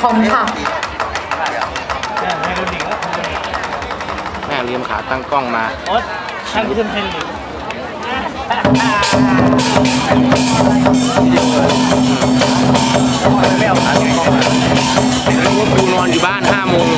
คอมค่ะ แม่ลืมขาตั้งกล้องมา โอ๊ตช่างกูทำเทนนไม่เอาขาตั้งกล้องมาดูนอนอยู่บ้านห้าโมง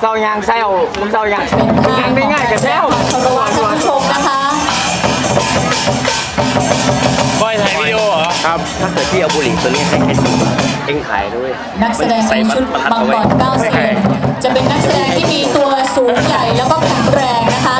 เศร้ายางเซร้าผเศายางยางไม่ง่ายกับเศรอบคุณผู้ชมนะคะก้อยถ่ายวิดีโอเหรอครับ ถ้าเกิดพี่เอาบุหรี่ตัวนี้ให้เอ็นดูเอ็งขายด้วยนักแสดงในชุดบางบอนเก้าสิบจะเป็นนักแสดงที่มีตัวสูงใหญ่แล้วก็แข็งแรงนะคะ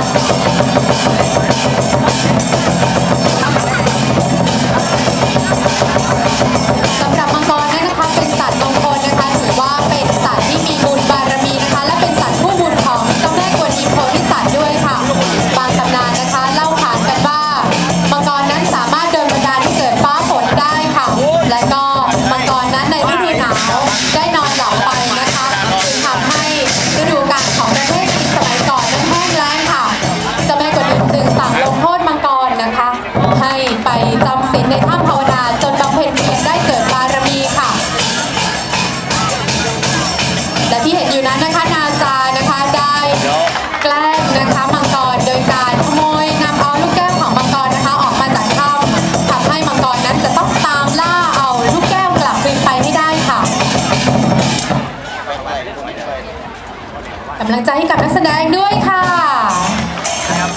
กำลังใจให้กับนักแสดงด้วยค่ะ ครับ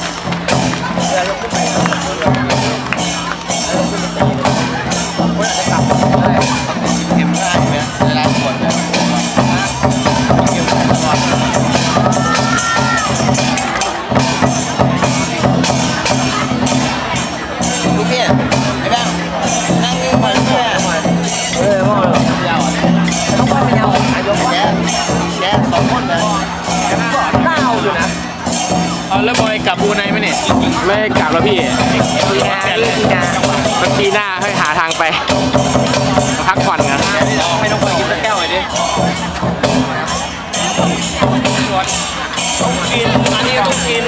แล้วบอยกลับบูไนไหมเนี่ยไม่กลับแล้วพี่ปีหน้าปีหน้ามันปีหน้าค่อยหาทางไป พักผ่อนกันให้น้องบอยกินสักแก้วหน่อยดิต้องกินอันนี้ต้องกิน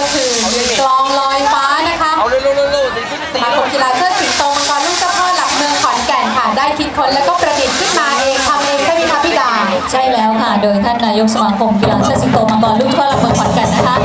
ก็คือกลองลอยฟ้านะคะเาขึ้มาคมกีฬาเชิดสิงโตมังกรลูกเจ้าพ่อหลักเมืองขอนแก่นค่ะ ได้คิดค้นแล้วก็ประดิษฐ์ขึ้นมาเองทำเองใช่ไหมคะพี่ดาใช่แล้วค่ะ โดยท่านนายกสมาคมกีฬาเชิดสิงโตมังกรลูกเจ้าพ่อหลักเมืองขอนแก่นนะคะ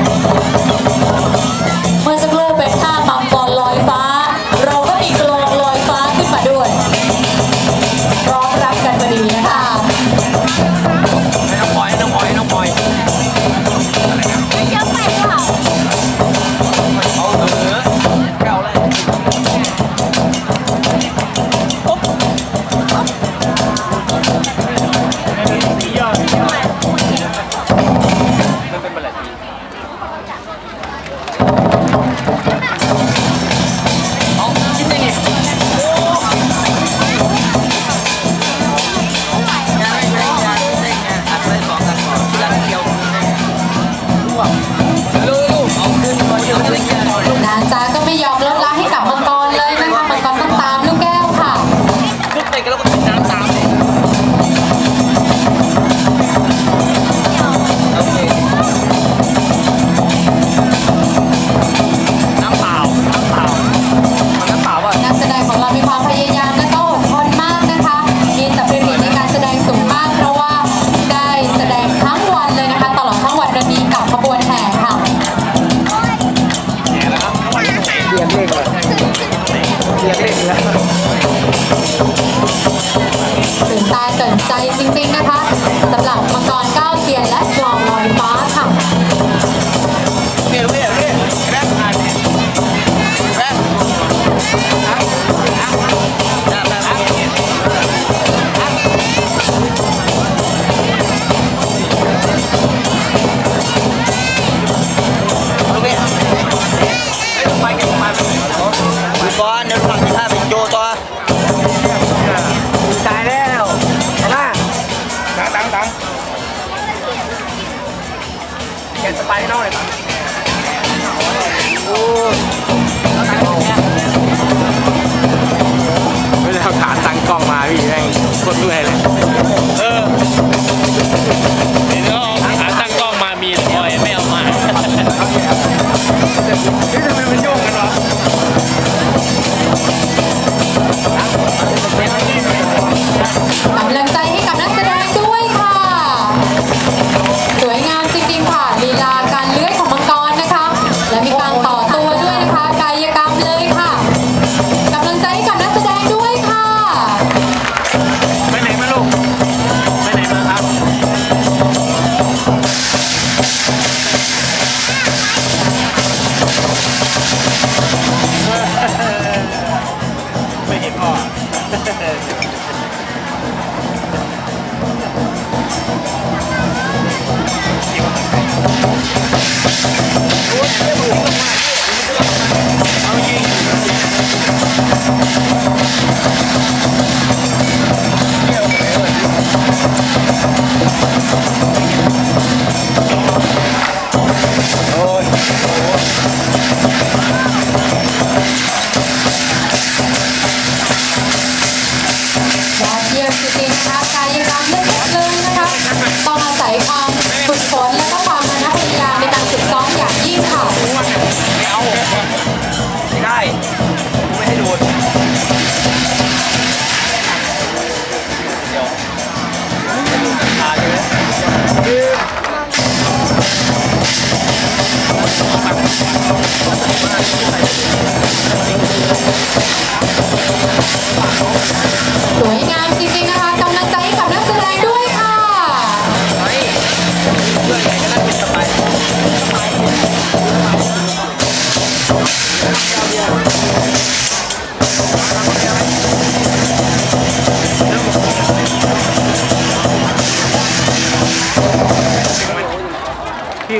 です。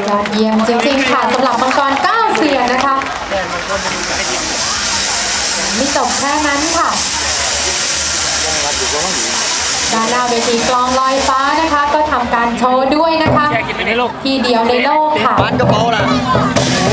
ยอดเยี่ยมจริงๆค่ะสำหรับมังกรเก้าเสียงนะคะไม่จบแค่นั้นค่ะด้านหน้าเวทีกลองลอยฟ้านะคะ ก็ทำการโชว์ด้วยนะคะ ที่เดียวในโลกค่ะบ้านกระเป๋าล่ะ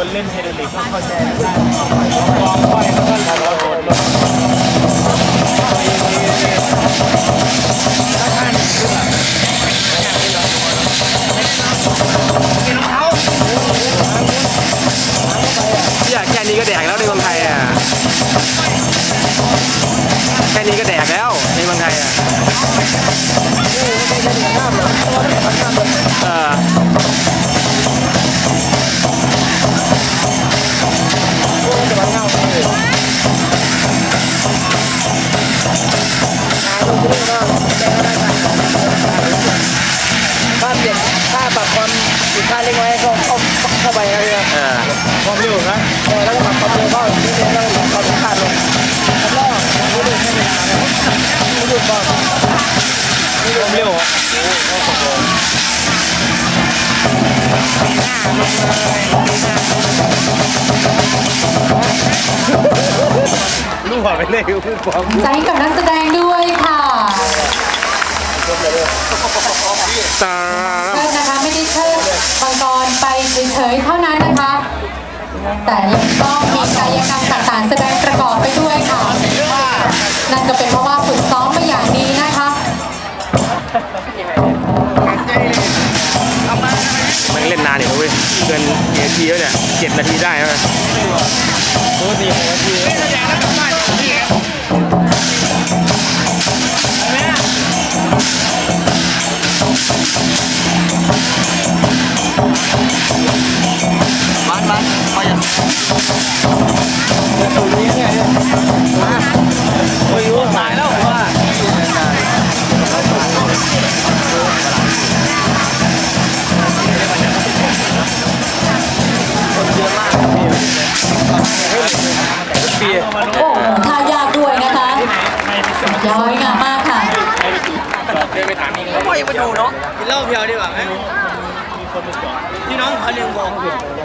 คนเล่นเฮดลิกเข้าใได้กองไฟเขาก็ลดลดลดอยากแค่นี้ก็แดกแล้วในเมืองไทยอะ แค่นี้ก็แดกาเปลี่ยนค่าปรับความผิดพลาดเล็กน้อยก็เข้าเข้าไปนะพี่ครับอ่ยความเร็วนะแล้วก็ปรับความเร็วเข้านิดนึงแล้วก็ปรับความผิดาดลงแล้วก็รู้ดึงให้เวลานะครับรู้ดึงความรู้เร็วอะอ้อลูกหัวไปเลยลูกหัวใจกับนักแสดงด้วยค่ะ ตาเชิดนะคะไม่ได้เชิดมังกรไปเฉยๆเท่านั้นนะคะ แต่ยังต้องมีกายกรรมต่างๆแสดงประกอบไปด้วยค่ะ นั่นก็เป็นเพราะว่าฝึกซ้อมมาอย่างดีนะคะมันเล่นนานอยู่นะเว้ยเกินกี่นาทีแล้วเนี่ยเจ็ดนาทีได้แล้วนะปกติหกนาที มันมันมาอย่างตรงนี้ไงโอ้ยตายแล้วว่าปีโอ้โหท่ายากด้วยนะคะสวยงามมากค่ะพ่อยังมาดูเนาะกินเหล้าเพียวดีกว่าไหม พี่น้อ